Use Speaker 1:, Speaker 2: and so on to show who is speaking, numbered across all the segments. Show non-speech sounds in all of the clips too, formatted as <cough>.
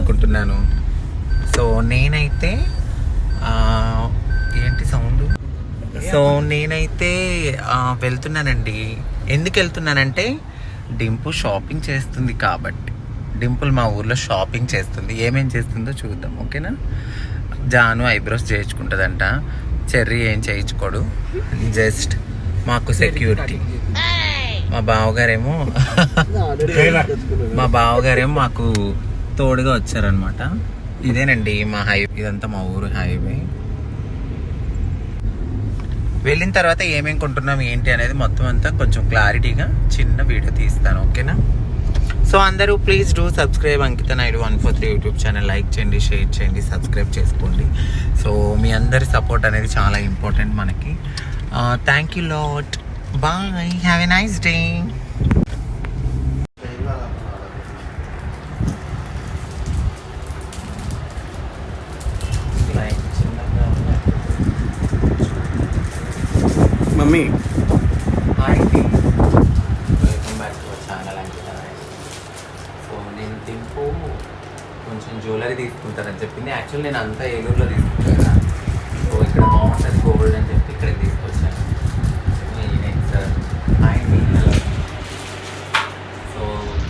Speaker 1: అనుకుంటున్నాను. సో నేనైతే ఏంటి సౌండ్? సో నేనైతే వెళ్తున్నానండి. ఎందుకు వెళ్తున్నానంటే డింపు షాపింగ్ చేస్తుంది కాబట్టి. డింపుల్ మా ఊర్లో షాపింగ్ చేస్తుంది. ఏమేం చేస్తుందో చూద్దాం ఓకేనా? జాను ఐబ్రోస్ చేయించుకుంటుందంట. చెర్రీ ఏం చేయించుకోడు? జస్ట్ మాకు సెక్యూరిటీ. మా బావగారేమో <laughs> మా బావగారేమో మాకు తోడుగా వచ్చారనమాట ఇదేనండి మా హైవే ఇదంతా మా ఊరు హైవే. వెళ్ళిన తర్వాత ఏమేం కొంటున్నాం ఏంటి అనేది మొత్తం అంతా కొంచెం క్లారిటీగా చిన్న వీడియో తీస్తాను ఓకేనా? సో అందరూ please do subscribe Ankita Naidu one four three YouTube channel. Like చేయండి షేర్ చేయండి సబ్స్క్రైబ్ చేసుకోండి. సో మీ అందరి సపోర్ట్ అనేది చాలా ఇంపార్టెంట్ మనకి. Thank you lot. Bye. Have a nice day
Speaker 2: mummy
Speaker 1: hi welcome back to our channel Ankita Naidu so నేను దింపు కొంచెం జ్యువెలరీ తీసుకుంటానని చెప్పింది. యాక్చువల్ నేను అంతా ఏలూరులో తీసుకుంటాను. కదా సో ఇక్కడ బాగుంటుంది గోల్డ్ అని చెప్పి ఇక్కడికి తీసుకొచ్చాను. సార్? హాయ్ సో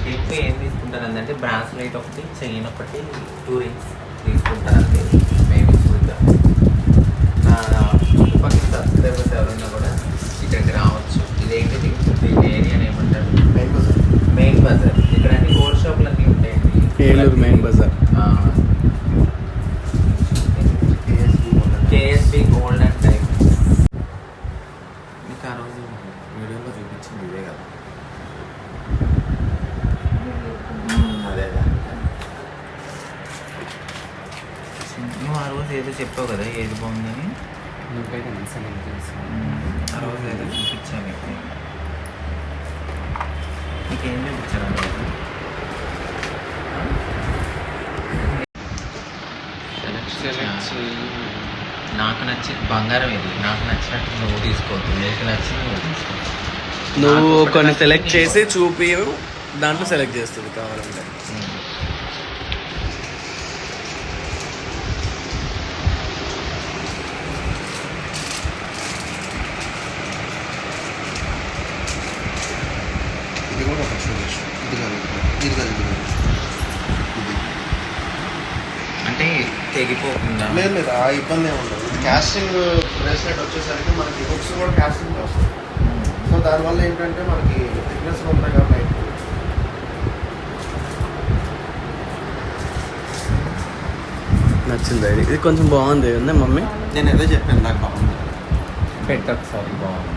Speaker 1: దింపు ఏం తీసుకుంటానంటే బ్రాస్లైట్ ఒకటి చైన్ ఒకటి టూ రింగ్స్ తీసుకుంటానండి. మేబీ చూద్దాం నా చుట్టుపక్కల సబ్స్క్రైబర్స్ ఎవరున్నా కూడా ఇక్కడికి రావచ్చు ఇదేంటిది దీని ఏరియా ఏమంటారు మెయిన్ బజార్ ఇక్కడ అన్ని గోల్డ్ షాపులు అన్నీ ఉంటాయండి
Speaker 2: Eluru main Bazar
Speaker 1: K S B gold and type మీకు ఆ రోజు వీడియోలో చూపించింది ఇదే కదా అదే అదే నువ్వు ఆ రోజు ఏదో చెప్పావు కదా ఏది బాగుందని? ఆ రోజు ఏదో చూపించాను మీకు. నీకేం చూపించాను ఆ రోజు? నాకు నచ్చి బంగారం ఇది. నాకు నచ్చినట్టు నువ్వు తీసుకోవద్దు నీకు నచ్చింది నువ్వు తీసుకో
Speaker 2: నువ్వు కొన్ని సెలెక్ట్ చేసి చూపి దాంట్లో సెలెక్ట్ చేస్తుంది కావాలంటే
Speaker 3: ఇది కూడా ఒక చూడొచ్చు ఇది కాదు ఇది కాదు ఇది కాదు ఇది
Speaker 1: అంటే తెగిపోకుండా
Speaker 3: లేదు లేదు ఆ ఇబ్బంది ఏమి ఉండదు. ఇది క్యాస్టింగ్ బ్రేస్లెట్ వచ్చేసరికి మనకి హుక్స్ కూడా క్యాస్టింగ్ వస్తుంది సో దానివల్ల ఏంటంటే మనకి థిక్నెస్ ఉంటాయి కాబట్టి.
Speaker 2: నచ్చింది ఇది ఇది కొంచెం బాగుంది. ఉంది మమ్మీ?
Speaker 3: నేను అదే చెప్పాను నాకు బాగుంది.
Speaker 1: పెట్టు ఒకసారి బాగుంది.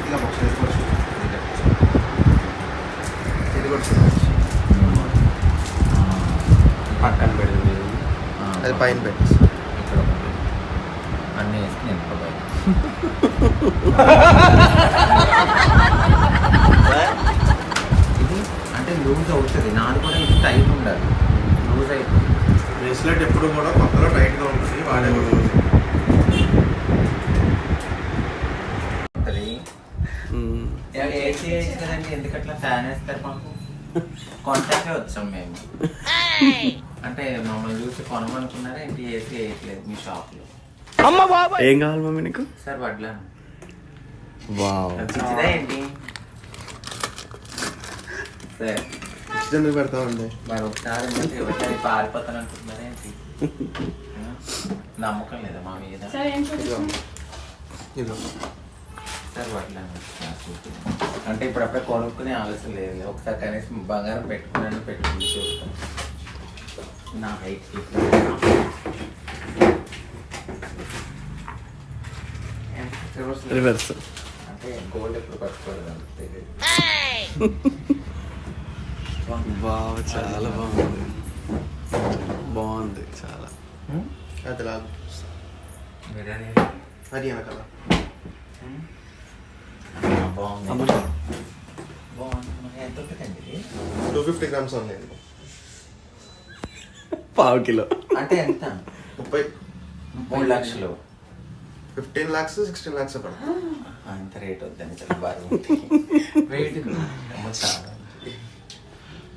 Speaker 3: ఇది కూడా చూడు. ఇది కూడా చూడు. ఇది కూడా చూడవచ్చు
Speaker 2: పక్కన పెడింది
Speaker 3: అది పైన పెట్టేసి.
Speaker 1: ఇక్కడ ఒకటి. అన్నీ వేసి నింపుకోవాలి ఇది అంటే లూజ్ అవుతుంది. నాది కూడా ఇది టైట్ ఉండాలి. లూజ్ అయిపోతుంది
Speaker 3: బ్రేస్లెట్ ఎప్పుడు కూడా కొత్తలో టైట్గా ఉంటుంది. వాడే
Speaker 1: ఉంటుంది
Speaker 2: మ్మ్.
Speaker 1: ఏసీ వేసి కదండి? ఎందుకట్లా ఫ్యాన్ వేస్తారు మాకు? <laughs> కాంటాక్టే వచ్చాం మేము. అంటే మమ్మల్ని చూసి కొనమనుకున్నారా ఏంటి? ఏసీ వేయట్లేదు మీ షాప్లో.
Speaker 2: ఏం కావాలి మమ్మీ నీకు?
Speaker 1: సార్ వడ్లా.
Speaker 2: వావ్.
Speaker 1: పిచ్చిదా ఏంటి? సరే.
Speaker 3: ఎందుకు పెడతామండి?
Speaker 1: మరి ఒకసారి పారిపోతాను అనుకుంటున్నారా ఏంటి? నమ్మకం లేదా మా మీద?
Speaker 4: సరే ఏం చూపిస్తాం
Speaker 3: ఇది
Speaker 1: సార్ వడ్లా అంటే ఇప్పుడు అప్పుడే కొనుక్కునే ఆలోచన లేదు. ఒకసారి కనీసం బంగారం పెట్టుకున్నాను పెట్టుకుని చూస్తాను. నా హైట్
Speaker 2: రివర్స్
Speaker 1: అంటే గోల్డ్ ఎప్పుడు పట్టుకోలేదు అంత
Speaker 2: వావ్ చాలా బాగుంది. బాగుంది చాలా.
Speaker 3: అది లాగు. అది వెనకాల.
Speaker 1: బాగుంది. బాగుంది. ఎంత ఉంటుందండి ఇది?
Speaker 3: టూ ఫిఫ్టీ గ్రామ్స్ ఉంది.
Speaker 2: పావు కిలో.
Speaker 1: అంటే ఎంత?
Speaker 3: ముప్పై.
Speaker 1: మూడు లక్షలు.
Speaker 3: ఫిఫ్టీన్ ల్యాక్స్ సిక్స్టీన్ ల్యాక్స్ పడుతుంది
Speaker 1: అంత రేట్ వద్దని చాలా బాగా వెయిట్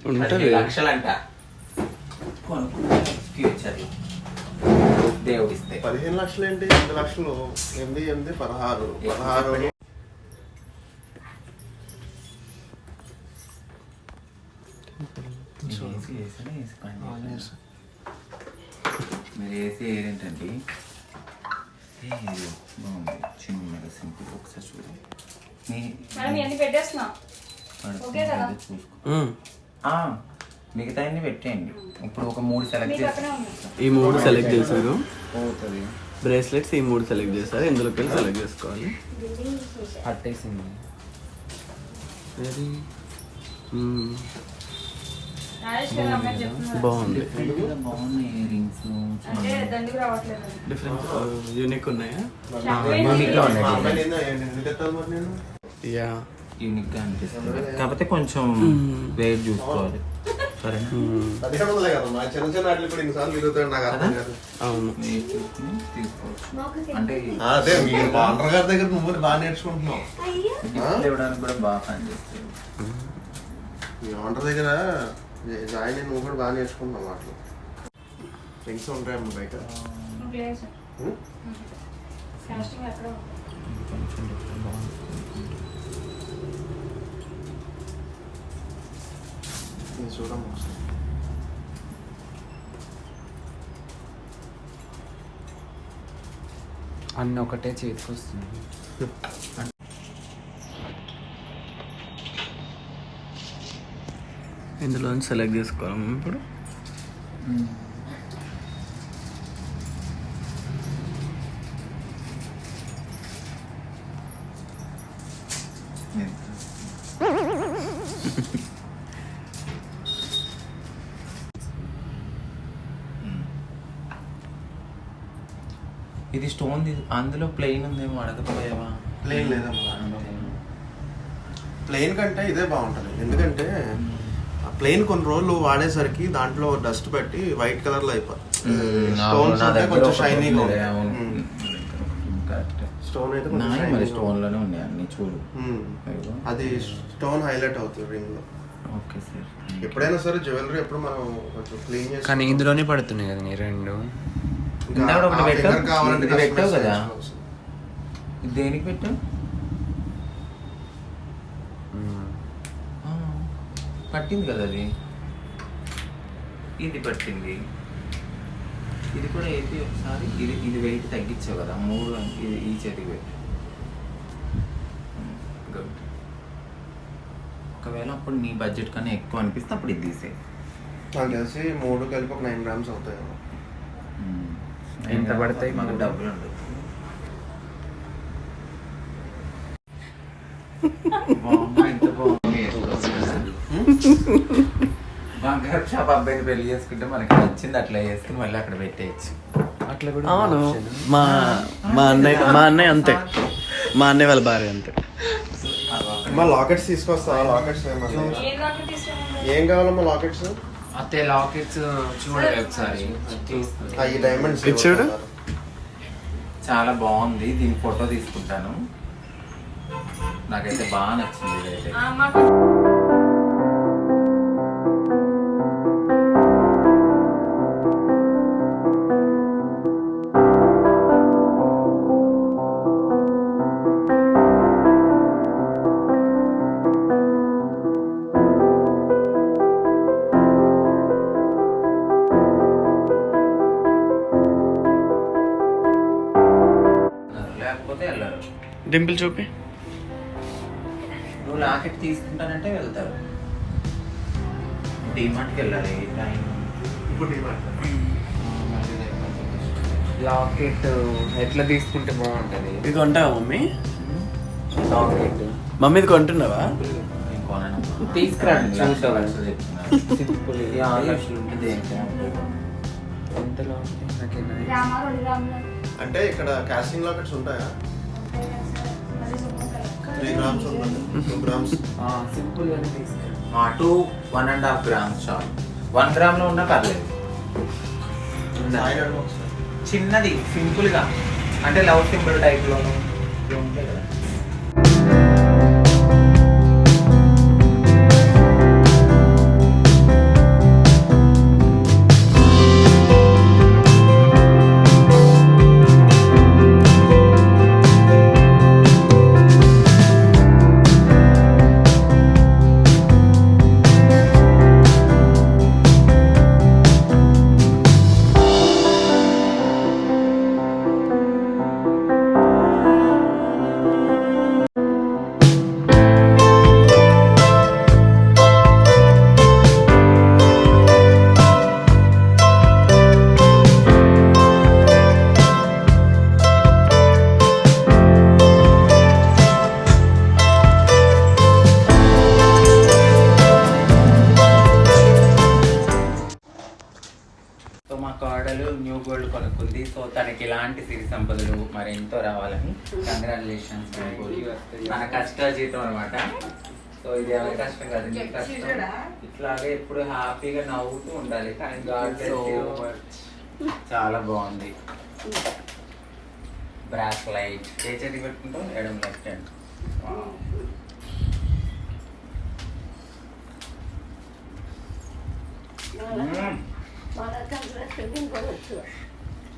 Speaker 2: ఉంటది.
Speaker 1: లక్షలంట. ఫ్యూచర్లో దేవుడిస్తే.
Speaker 3: పదిహేను లక్షలు ఏంటి? ఎనిమిది లక్షలు. ఎనిమిది ఎనిమిది పదహారు. పదహారు.
Speaker 1: చేసానా? మీరు ఏసీ ఏంటండి బాగుంది. చిన్నగా సింపుల్. ఒకసారి చూడు. మీ
Speaker 4: మేడం ఇవన్నీ పెట్టేస్తున్నా. ఓకే కదా?
Speaker 1: పడుతుంది, చూసుకో. ఆ, మిగతా అన్ని పెట్టేయండి. ఇప్పుడు ఒక మూడు సెలెక్ట్ చేసి
Speaker 2: ఈ మూడు సెలెక్ట్ చేశారు.
Speaker 1: పోతుంది.
Speaker 2: బ్రేస్లెట్స్ ఈ మూడు సెలెక్ట్ చేశారు. ఇందులోకి వెళ్ళి సెలెక్ట్ చేసుకోవాలి.
Speaker 1: పట్టేసింది.
Speaker 2: వెరీ మ్మ్.
Speaker 4: రాజేష్ గారు అమ్మాయి చెప్తున్నారు
Speaker 2: బాగుంది. యూనిక్ ఉన్నాయా?
Speaker 1: యూనిక్గా
Speaker 3: మా
Speaker 1: ఉన్నాయి.
Speaker 2: యా.
Speaker 1: యూనిక్గా అనిపిస్తుంది. కాకపోతే కొంచెం వెయిట్ చూసుకోవాలి. వెయిట్ చూసుకుని తీసుకోవచ్చు అంటే
Speaker 3: అదే మీరు బాండర్ గారి దగ్గర నువ్వు బాగా నేర్చుకుంటున్నావు.
Speaker 1: ఇవ్వడానికి కూడా బాగా
Speaker 3: మీ దగ్గర జాయిన్ అయ్యి నువ్వు కూడా బాగా నేర్చుకుంటున్నావు వాటిలో థింగ్స్ ఉంటాయమ్మ బయట? చూడమ్మా ఒకసారి.
Speaker 5: అన్న ఒకటే చేతికి వస్తుంది <laughs>
Speaker 2: ఇందులో సెలెక్ట్ చేసుకోవాలి మనం ఇప్పుడు.
Speaker 1: ఇది స్టోన్ అందులో ప్లెయిన్ ఉందేమో అడగపోయావా
Speaker 3: ప్లెయిన్ లేదమ్మా ప్లెయిన్ కంటే ఇదే బాగుంటుంది. ఎందుకంటే ఆ ప్లెయిన్ కొన్ని రోజులు వాడేసరికి దాంట్లో డస్ట్ పట్టి వైట్ కలర్లో అయిపోతుంది స్టోన్స్ అంటే కొంచెం షైనీగా స్టోన్ అయితే కొంచెం
Speaker 1: మరి
Speaker 3: shiny గా
Speaker 1: స్టోన్లోనే ఉన్నాయి అన్ని చూడు.
Speaker 3: అది స్టోన్ హైలైట్ అవుతుంది రింగ్లో
Speaker 1: ఓకే సార్.
Speaker 3: ఎప్పుడైనా సరే జ్యువెలరీ ఎప్పుడు మనం కొంచెం క్లీన్ చేసి
Speaker 5: కానీ ఇందులోనే పడుతున్నాయి కదా నీ రెండు?
Speaker 1: పెట్టావు?
Speaker 3: కావాలంటే
Speaker 1: పెట్టావు కదా? దేనికి పెట్టు
Speaker 5: మ్మ్.
Speaker 1: ఆ, పట్టింది కదా అది? ఇది పట్టింది. ఇది కూడా ఏపీ ఒకసారి? ఇది ఇది వెయిట్ తగ్గించావు కదా మూడు ఇది ఈ చేతికి పెట్టు గుడ్ ఒకవేళ అప్పుడు నీ బడ్జెట్ కన్నా ఎక్కువ అనిపిస్తే అప్పుడు ఇది తీసే
Speaker 3: నాకు తెలిసి మూడు కలిపి ఒక నైన్ గ్రామ్స్ అవుతాయి
Speaker 5: ఎంత పడతాయి
Speaker 1: మాకు? డబ్బులు ఉండదు బాగుంది. <laughs> బంగారు షాప్ అబ్బాయిని పెళ్ళి చేసుకుంటే మనకి నచ్చింది అట్లా చేసుకుని మళ్ళీ అక్కడ పెట్టేయచ్చు.
Speaker 5: అట్లా కూడా
Speaker 2: అవును. మా మా అన్నయ్య మా అన్నయ్య అంతే. మా అన్నయ్య వాళ్ళ భార్య అంతే.
Speaker 3: అమ్మా లాకెట్స్ తీసుకొస్తా లాకెట్స్ ఏమన్నా?
Speaker 4: ఏం
Speaker 3: కావాలమ్మా లాకెట్స్?
Speaker 5: అతే లాకెట్స్ చూడాలి ఒకసారి.
Speaker 3: ఈ డైమండ్స్
Speaker 2: చూడు.
Speaker 1: చాలా బాగుంది. దీని ఫోటో తీసుకుంటాను. నాకైతే బాగా నచ్చింది ఇదైతే.
Speaker 2: డింపుల్ చూపి.
Speaker 1: నువ్వు లాకెట్ తీసుకుంటానంటే వెళ్తారు డిమార్ట్కి వెళ్ళాలి టైం
Speaker 3: ఇప్పుడు డిమాండ్
Speaker 5: లాకెట్ ఎట్లా తీసుకుంటే బాగుంటది?
Speaker 2: ఇది కొంటావా మమ్మీ?
Speaker 5: లాకెట్.
Speaker 2: మమ్మీ ఇది కొంటున్నావా.
Speaker 5: తీసుకురండి,
Speaker 1: లక్షలు
Speaker 5: చూద్దాం.
Speaker 1: లక్షలు చెప్తున్నారు.
Speaker 5: Simple
Speaker 3: three grams two grams?
Speaker 5: Simple
Speaker 1: one and half grams చాలు. వన్ గ్రామ్లో ఉన్నా పర్లేదు.
Speaker 3: సాయి అడుగు ఒకసారి.
Speaker 1: చిన్నది సింపుల్గా అంటే కోడలు న్యూ గోల్డ్ కొనుక్కుంది. సో తనకి ఇలాంటి సిరి సంపదలు మరి ఎంతో రావాలని కంగ్రాచులేషన్స్ మన కష్ట జీతం అనమాట సో ఇది ఎవరి కష్టం కాదు కష్టం ఇట్లాగే ఎప్పుడు హ్యాపీగా నవ్వుతూ ఉండాలి. కానీ గాడ్ చాలా బాగుంది. బ్రాక్ లైట్. ఏ చేతి పెట్టుకుంటాం ఎడం left hand.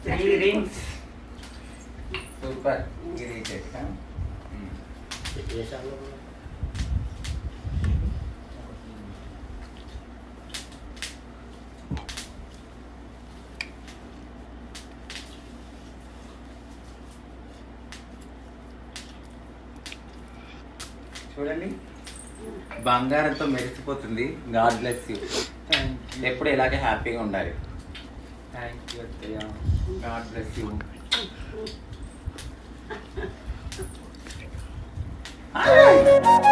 Speaker 1: Three rings super ఇది చూడండి. బంగారంతో మెరిసిపోతుంది. God bless you. ఎప్పుడు ఇలాగే హ్యాపీగా ఉండాలి.
Speaker 5: థ్యాంక్ యూ అత్తయ్య
Speaker 1: గాడ్ బ్లెస్ యూ
Speaker 6: Ay!